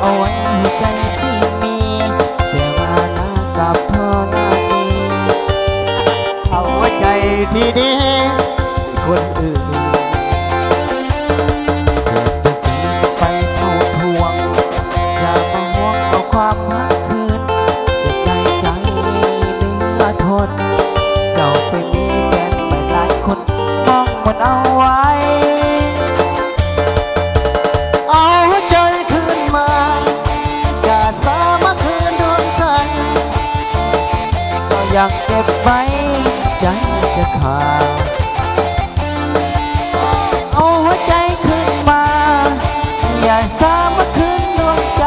เอาไว้ใจที่มีแต่ว่านากับเธอนาดีเอาหัวใจที่ดีคนอื่นไปเอาทวงอย่ามาห่วงเอาความรักคืนเจ็บใจใจเนื้อทนเจ้าไปมีแฟนไปหลายคนมองมันเอาไว้ อยากเก็บไว้ใจจะขาดเอาหัวใจขึ้นมา อย่าสามาคืนดวงใจ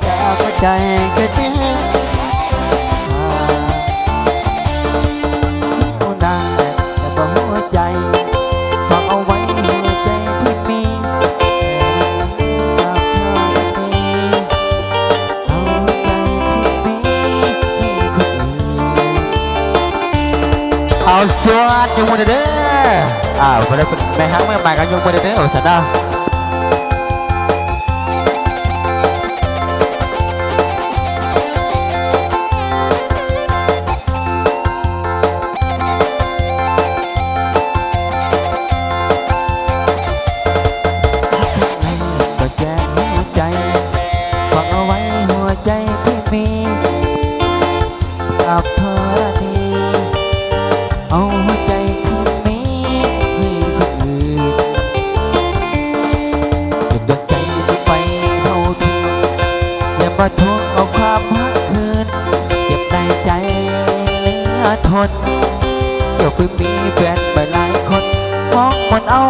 แต่หัวใจ เอาสวัสดีมือเด้ออ่าไปเลยไปหางไม่มากันยกมือเด้อโอ้สันะ อย่ามาทวงเอาความพักคืนเก็บในใจเหลือทนเดี๋ยวไปมีแฟนไปหลายคนมองมันเอา